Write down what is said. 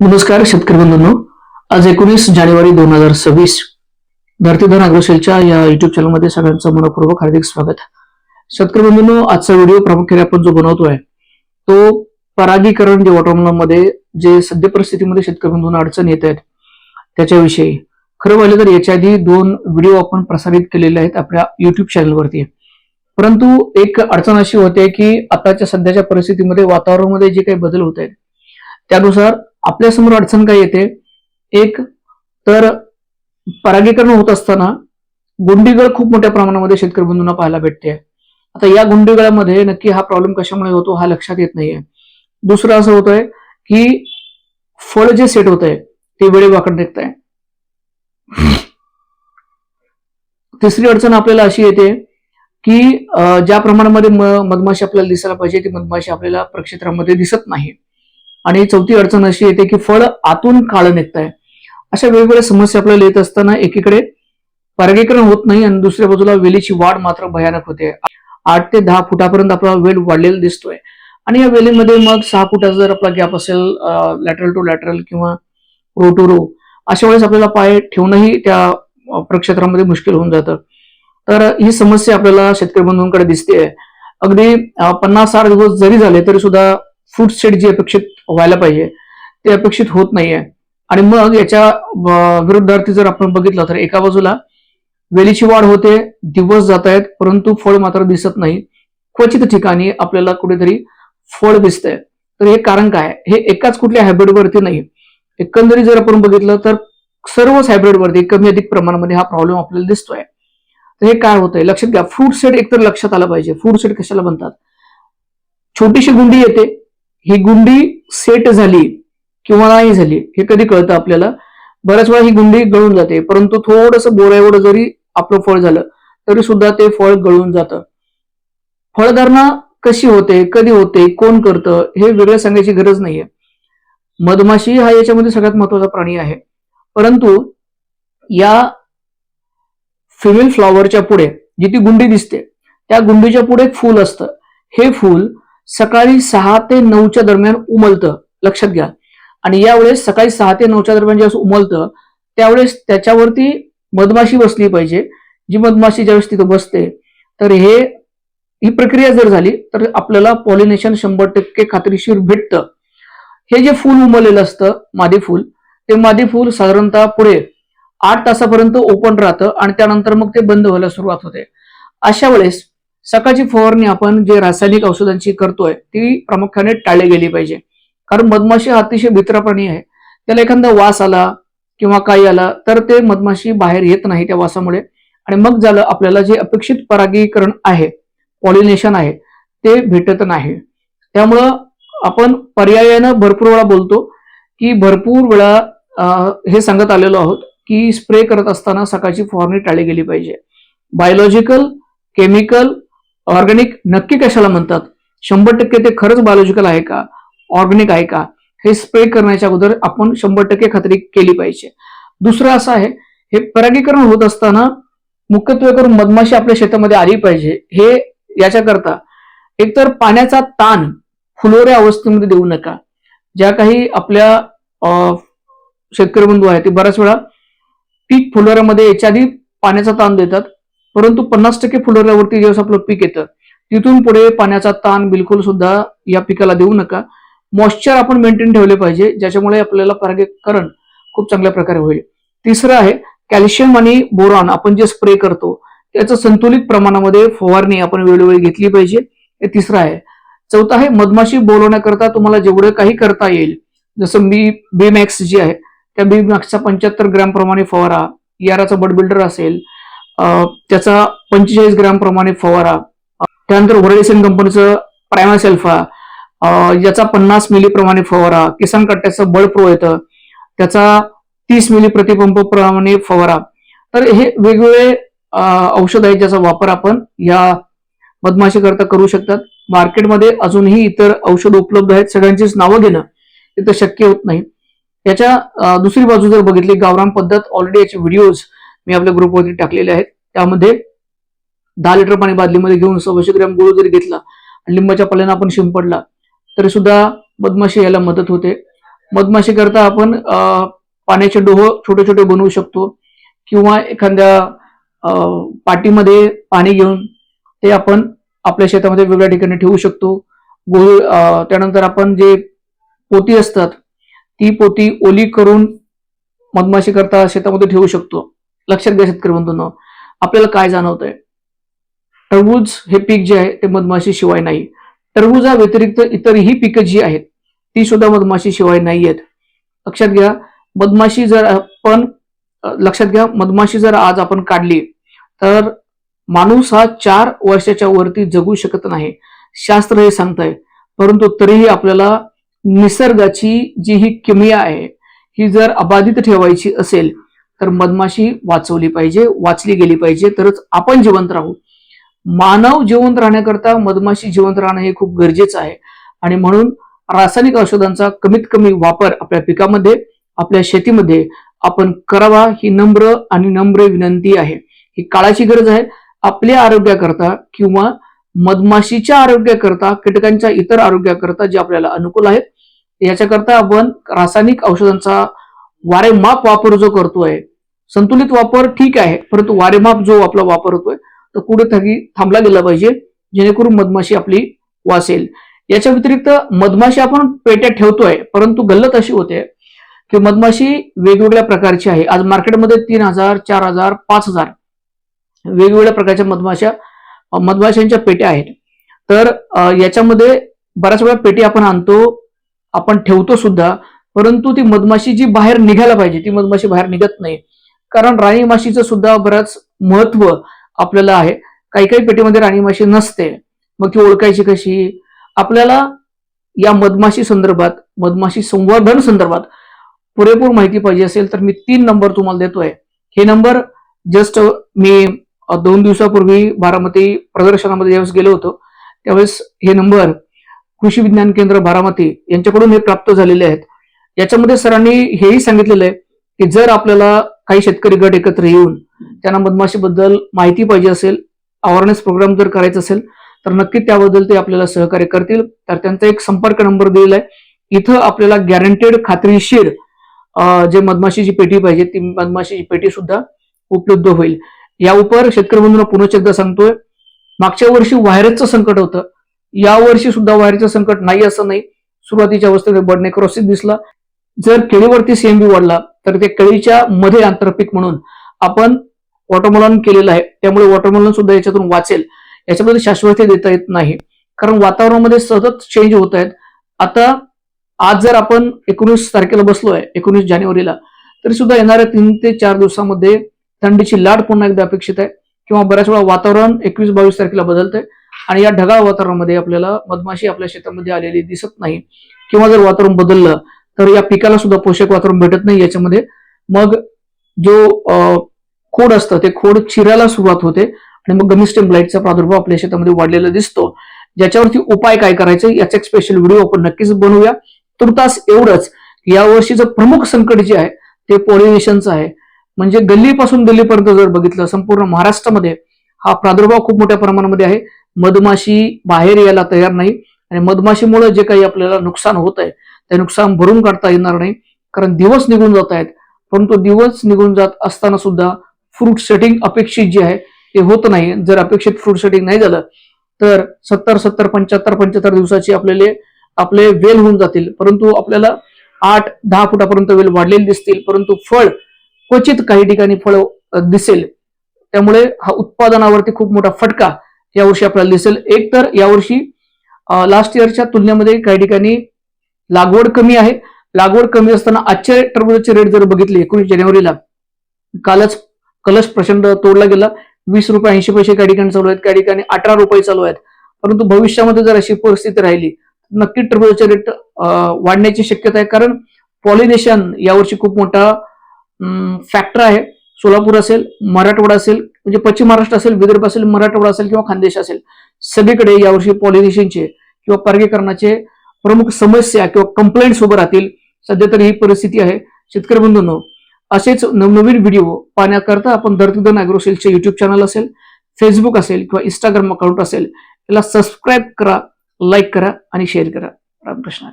नमस्कार शेतकरी बंधूंनो आज एकोणीस जानेवारी दोन हजार सव्वीस धरतीधर अग्रसेलच्या या युट्यूब चॅनलमध्ये सगळ्यांचं मनपूर्वक हार्दिक स्वागत. शेतकरी बंधूंनो आजचा व्हिडिओ प्रामुख्याने आपण जो बनवतोय तो परागीकरण जे वॉटरमेलनमध्ये जे सद्य परिस्थितीमध्ये शेतकरी बंधूंना अडचण येत आहेत त्याच्याविषयी. खरं पाहिलं तर याच्या आधी दोन व्हिडिओ आपण प्रसारित केलेले आहेत आपल्या युट्यूब चॅनलवरती परंतु एक अडचण अशी होते की आताच्या सध्याच्या परिस्थितीमध्ये वातावरणामध्ये जे काही बदल होत आहेत त्यानुसार आपल्यासमोर अडचण काय येते? एक तर परागीकरण होत असताना गुंडीगळ खूप मोठ्या प्रमाणामध्ये शेतकरी बंधूंना पाहायला भेटते. आता या गुंडीगळामध्ये नक्की हा प्रॉब्लेम कशामुळे होतो हा लक्षात येत नाहीये. दुसरं असं होतंय की फळ जे सेट होत आहे ते वेळे वाकड निघत आहे तिसरी अडचण आपल्याला अशी येते की ज्या प्रमाणामध्ये म- मधमाशी आपल्याला दिसायला पाहिजे ती मधमाशी आपल्याला प्रक्षेत्रामध्ये दिसत नाही. आणि चौथी अडचण अशी येते की फळ आतून काळं निघत आहे अशा वेगवेगळ्या समस्या आपल्याला येत असताना एकीकडे परागीकरण होत नाही आणि दुसऱ्या बाजूला वेलीची वाढ मात्र भयानक होते. आठ ते दहा फुटापर्यंत आपला वेल वाढलेला दिसतोय. आणि या वेलीमध्ये मग सहा फुटाचा जर आपला गॅप असेल लॅटरल टू लॅटरल किंवा रो टू रो अशा वेळेस आपल्याला पाय ठेवणंही त्या प्रक्षेत्रामध्ये मुश्किल होऊन जातं. तर ही समस्या आपल्याला शेतकरी बंधूंकडे दिसते अगदी पन्नास साठ दिवस जरी झाले तरी सुद्धा फूड सेट जी अपेक्षित व्हायला पाहिजे ते अपेक्षित होत नाहीये. आणि मग याच्या विरुद्धार्थी जर आपण बघितलं तर एका बाजूला वेलीची वाढ होते दिवस जात आहेत परंतु फळ मात्र दिसत नाही. क्वचित ठिकाणी आपल्याला कुठेतरी फळ दिसतंय. तर हे कारण काय? हे एकाच कुठल्या हायब्रिड वरती नाही. एकंदरीत जर आपण बघितलं तर सर्वच हायब्रिड वरती कमी अधिक प्रमाणामध्ये हा प्रॉब्लेम आपल्याला दिसतोय. तर हे काय होतंय? लक्षात घ्या फ्रूट सेट एकतर लक्षात आलं पाहिजे. फ्रूट सेट कशाला म्हणतात? छोटीशी गुंडी येते ही गुंडी सेट झाली किंवा नाही झाली हे कधी कळतं आपल्याला? बऱ्याच वेळा ही गुंडी गळून जाते परंतु थोडस बोरा एवढं जरी आपलं फळ झालं तरी सुद्धा ते फळ गळून जातं. फळधारणा कशी होते कधी होते कोण करतं हे वेगळं सांगायची गरज नाहीये. मधमाशी हा याच्यामध्ये सगळ्यात महत्त्वाचा प्राणी आहे. परंतु या फिमेल फ्लॉवरच्या पुढे जी ती गुंडी दिसते त्या गुंडीच्या पुढे एक फूल असतं. हे फूल सकाळी सहा ते नऊच्या दरम्यान उमलतं. लक्षात घ्या. आणि यावेळेस सकाळी सहा ते नऊच्या दरम्यान ज्यावेळेस उमलतं त्यावेळेस त्याच्यावरती मधमाशी बसली पाहिजे. जी मधमाशी ज्यावेळेस तिथं बसते तर हे ही प्रक्रिया जर झाली तर आपल्याला पॉलिनेशन शंभर टक्के खात्रीशीर भेटतं. हे जे फूल उमललेलं असतं मादी फूल ते मादी फूल साधारणतः पुढे आठ तासापर्यंत ओपन राहतं आणि त्यानंतर मग ते बंद व्हायला सुरुवात होते. अशा वेळेस सकाळची फवारणी आपण जे रासायनिक औषधांची करतोय ती प्रामुख्याने टाळली गेली पाहिजे. कारण मधमाशी अतिशय भित्रा प्राणी आहे. त्याला एखादा वास आला किंवा काही आला तर ते मधमाशी बाहेर येत नाही त्या वासामुळे. आणि मग झालं आपल्याला जे अपेक्षित परागीकरण आहे पॉलिनेशन आहे ते भेटत नाही. त्यामुळं आपण पर्यायानं भरपूर वेळा बोलतो की भरपूर वेळा हे सांगत आलेलो आहोत की स्प्रे करत असताना सकाळची फवारणी टाळली गेली पाहिजे. बायोलॉजिकल केमिकल ऑर्गॅनिक नक्की कशाला म्हणतात? शंभर टक्के ते खरंच बायोलॉजिकल आहे का? ऑर्गॅनिक आहे का? हे स्प्रे करण्याच्या अगोदर आपण शंभर टक्के खात्री केली पाहिजे. दुसरं असं आहे हे परागीकरण होत असताना मुख्यत्वे करून मधमाशी आपल्या शेतामध्ये आली पाहिजे. हे याच्याकरता एकतर पाण्याचा ताण फुलोऱ्या अवस्थेमध्ये देऊ नका. ज्या काही आपल्या शेतकरी बंधू आहेत ते बऱ्याच वेळा पीक फुलोऱ्यामध्ये याच्या आधी पाण्याचा ताण देतात. परंतु पन्नास टक्के फुलोऱ्यावरती ज्यावेळेस आपलं पीक येतं तिथून पुढे पाण्याचा ताण बिलकुल सुद्धा या पिकाला देऊ नका. मॉइश्चर आपण मेंटेन ठेवले पाहिजे ज्याच्यामुळे आपल्याला परागीकरण खूप चांगल्या प्रकारे होईल. तिसरं आहे कॅल्शियम आणि बोरॉन आपण जे स्प्रे करतो त्याचं संतुलित प्रमाणामध्ये फवारणी आपण वेळोवेळी घेतली पाहिजे. हे तिसरं आहे. चौथं आहे मधमाशी बोलवण्याकरता तुम्हाला जेवढं काही करता येईल जसं बी बीमॅक्स जी आहे त्या बीमॅक्सचा पंच्याहत्तर ग्रॅम प्रमाणे फवारा याराचा बडबिल्डर असेल त्याचा पंचेचाळीस ग्राम प्रमाणे फवारा त्यानंतर व्हर्डेसन कंपनीचं प्रायमा सेल्फा याचा पन्नास मिली प्रमाणे फवारा किसान कट्ट्याचं बळ प्रो येतं त्याचा तीस मिली प्रतिपंप प्रमाणे फवारा. तर हे वेगवेगळे औषध आहेत ज्याचा वापर आपण या मधमाशी करता करू शकतात. मार्केटमध्ये अजूनही इतर औषध उपलब्ध आहेत सगळ्यांचीच नावं घेणं तर शक्य होत नाही. याच्या दुसरी बाजू जर बघितली गावरान पद्धत ऑलरेडी याचे व्हिडिओज मी आपल्या ग्रुपवरती टाकलेले आहेत. त्यामध्ये दहा लिटर पाणी बादलीमध्ये घेऊन सव्वाशे ग्रॅम गुळ जरी घेतला आणि लिंबाच्या पाल्यानं आपण शिंपडला तरी सुद्धा मधमाशी याला मदत होते. मधमाशी करता आपण पाण्याचे डोह छोटे छोटे बनवू शकतो किंवा एखाद्या अं, पाटीमध्ये पाणी घेऊन ते आपण आपल्या शेतामध्ये वेगळ्या ठिकाणी ठेवू शकतो. गो- त्यानंतर आपण जे पोती असतात ती पोती ओली करून मधमाशी करता शेतामध्ये ठेवू शकतो. लक्षात घ्या शेतकरी बंधूंनो. आपल्याला काय जाणवतंय? टरबूज हे पीक जे आहे ते मधमाशी शिवाय नाही. टरबुजा व्यतिरिक्त इतरही पिकं जी आहेत ती सुद्धा मधमाशी शिवाय नाही आहेत. लक्षात घ्या मधमाशी जर आपण लक्षात घ्या मधमाशी जर आज आपण काढली तर माणूस हा चार वर्षाच्या वरती जगू शकत नाही. शास्त्र हे सांगतंय. परंतु तरीही आपल्याला निसर्गाची जी ही किमिया आहे ही जर अबाधित ठेवायची असेल तर मधमाशी वाचवली पाहिजे वाचली गेली पाहिजे तरच आपण जिवंत राहू. मानव जिवंत राहण्याकरता मधमाशी जिवंत राहणं हे खूप गरजेचं आहे. आणि म्हणून रासायनिक औषधांचा कमीत कमी वापर आपल्या पिकामध्ये आपल्या शेतीमध्ये आपण करावा ही नम्र आणि नम्र विनंती आहे. ही काळाची गरज आहे. आपल्या आरोग्याकरता किंवा मधमाशीच्या आरोग्याकरता कीटकांच्या इतर आरोग्याकरता जे आपल्याला अनुकूल आहेत याच्याकरता आपण रासायनिक औषधांचा वारेमाप वापर जो करतोय संतुलित वापर ठीक आहे परंतु वारेमाप जो आपला वापर होतोय तो कुठेतरी थांबला गेला पाहिजे जेणेकरून मधमाशी आपली वाचेल. याच्या व्यतिरिक्त मधमाशी आपण पेट्यात ठेवतोय परंतु गल्लत अशी होते की मधमाशी वेगवेगळ्या प्रकारची आहे. आज मार्केटमध्ये तीन हजार चार हजार पाच हजार वेगवेगळ्या प्रकारच्या मधमाशा मधमाशांच्या पेट्या आहेत. तर याच्यामध्ये बऱ्याच वेळा पेटी आपण आणतो आपण ठेवतो सुद्धा परंतु ती मधमाशी जी बाहेर निघायला पाहिजे ती मधमाशी बाहेर निघत नाही. कारण राणी माशीचं सुद्धा बरंच महत्त्व आपल्याला आहे. काही काही पेटीमध्ये राणी माशी नसते. मग ती ओळखायची कशी? आपल्याला या मधमाशी संदर्भात मधमाशी संवर्धन संदर्भात पुरेपूर माहिती पाहिजे असेल तर मी तीन नंबर तुम्हाला देतोय. हे नंबर जस्ट मी दोन दिवसापूर्वी बारामती प्रदर्शनामध्ये ज्यावेळेस गेलो होतो त्यावेळेस हे नंबर कृषी विज्ञान केंद्र बारामती यांच्याकडून हे प्राप्त झालेले आहेत. याच्यामध्ये सरांनी हेही सांगितलेलं आहे की जर आपल्याला काही शेतकरी गट एकत्र येऊन त्यांना मधमाशीबद्दल माहिती पाहिजे असेल अवेअरनेस प्रोग्राम जर करायचा असेल तर नक्की त्याबद्दल ते आपल्याला सहकार्य करतील. तर त्यांचा एक संपर्क नंबर दिलेला आहे इथं आपल्याला गॅरंटेड खात्रीशीर जे मधमाशीची पेटी पाहिजे ती मधमाशीची पेटी सुद्धा उपलब्ध होईल. या उपर शेतकरी बंधूंना पुनश्च एकदा सांगतोय मागच्या वर्षी व्हायरसचं संकट होतं. या वर्षी सुद्धा व्हायरसचं संकट नाही असं नाही. सुरुवातीच्या अवस्थेमध्ये बर्ड क्रॉसिस दिसला. जर केळीवरती सीएमबी वाढला तर ते केळीच्या मध्ये आंतरपीक म्हणून आपण वॉटरमेलन केलेलं आहे. त्यामुळे वॉटरमेलन सुद्धा याच्यातून वाचेल. याच्यामध्ये शाश्वती देता येत नाही. कारण वातावरणामध्ये सतत चेंज होत आहेत. आता आज जर आपण एकोणीस तारखेला बसलोय एकोणीस जानेवारीला तरी सुद्धा येणाऱ्या तीन ते चार दिवसामध्ये थंडीची लाट पुन्हा एकदा अपेक्षित आहे. किंवा बऱ्याच वेळा वातावरण एकवीस बावीस तारखेला बदलतंय. आणि या ढगाळ वातावरणामध्ये आपल्याला मधमाशी आपल्या शेतामध्ये आलेली दिसत नाही. किंवा जर वातावरण बदललं तर या पिकाला सुद्धा पोषक वातावरण भेटत नाही याच्यामध्ये. मग जो अं, खोड असतं ते खोड चिरायला सुरुवात होते आणि मग गमिस्टेम ब्लाईटचा प्रादुर्भाव आपल्या शेतामध्ये वाढलेला दिसतो. ज्याच्यावरती उपाय काय करायचे याचा एक स्पेशल व्हिडिओ आपण नक्कीच बनवूया. तुर्तास एवढंच की या वर्षीचं प्रमुख संकट जे आहे ते पॉलिनेशनचं आहे. म्हणजे गल्लीपासून गल्लीपर्यंत जर बघितलं संपूर्ण महाराष्ट्रामध्ये हा प्रादुर्भाव खूप मोठ्या प्रमाणामध्ये आहे. मधमाशी बाहेर यायला तयार नाही आणि मधमाशीमुळे जे काही आपल्याला नुकसान होत आहे ते नुकसान भरून काढता येणार नाही कारण दिवस निघून जात आहेत. परंतु दिवस निघून जात असताना सुद्धा फ्रूट सेटिंग अपेक्षित जे आहे ते होत नाही. जर अपेक्षित फ्रूट सेटिंग नाही झालं तर सत्तर सत्तर पंच्याहत्तर पंच्याहत्तर दिवसाची आपल्याला आपले वेल होऊन जातील. परंतु आपल्याला आठ दहा फुटापर्यंत वेल वाढलेली दिसतील. परंतु फळ क्वचित काही ठिकाणी फळ दिसेल. त्यामुळे हा उत्पादनावरती खूप मोठा फटका यावर्षी आपल्याला दिसेल. एक तर यावर्षी लास्ट इयरच्या तुलनेमध्ये काही ठिकाणी लागवड कमी आहे. लागवड कमी असताना आजच्या टरबुजाचे रेट जर बघितले एकोणीस जानेवारीला कालच कलश प्रचंड तोडला गेला. वीस रुपये ऐंशी पैसे काही ठिकाणी चालू आहेत काही ठिकाणी अठरा रुपये चालू आहेत. परंतु भविष्यामध्ये जर अशी परिस्थिती राहिली नक्की टरबुजाचे रेट वाढण्याची शक्यता आहे. कारण पॉलिनेशन यावर्षी खूप मोठा फॅक्टर आहे. सोलापूर असेल मराठवाडा असेल म्हणजे पश्चिम महाराष्ट्र असेल विदर्भ असेल मराठवाडा असेल किंवा खानदेश असेल सगळीकडे यावर्षी पॉलिनेशनचे किंवा परागीकरणाचे प्रमुख समस्या किंवा कंप्लेंट्स उभं राहतील. सध्या तर ही परिस्थिती आहे. शेतकरी बंधूंनो असेच नवनवीन व्हिडिओ पाहण्याकरता आपण दर्दन अॅग्रोसेलचे युट्यूब चॅनल असेल फेसबुक असेल किंवा इंस्टाग्राम अकाउंट असेल याला सबस्क्राईब करा लाईक करा आणि शेअर करा. रामकृष्ण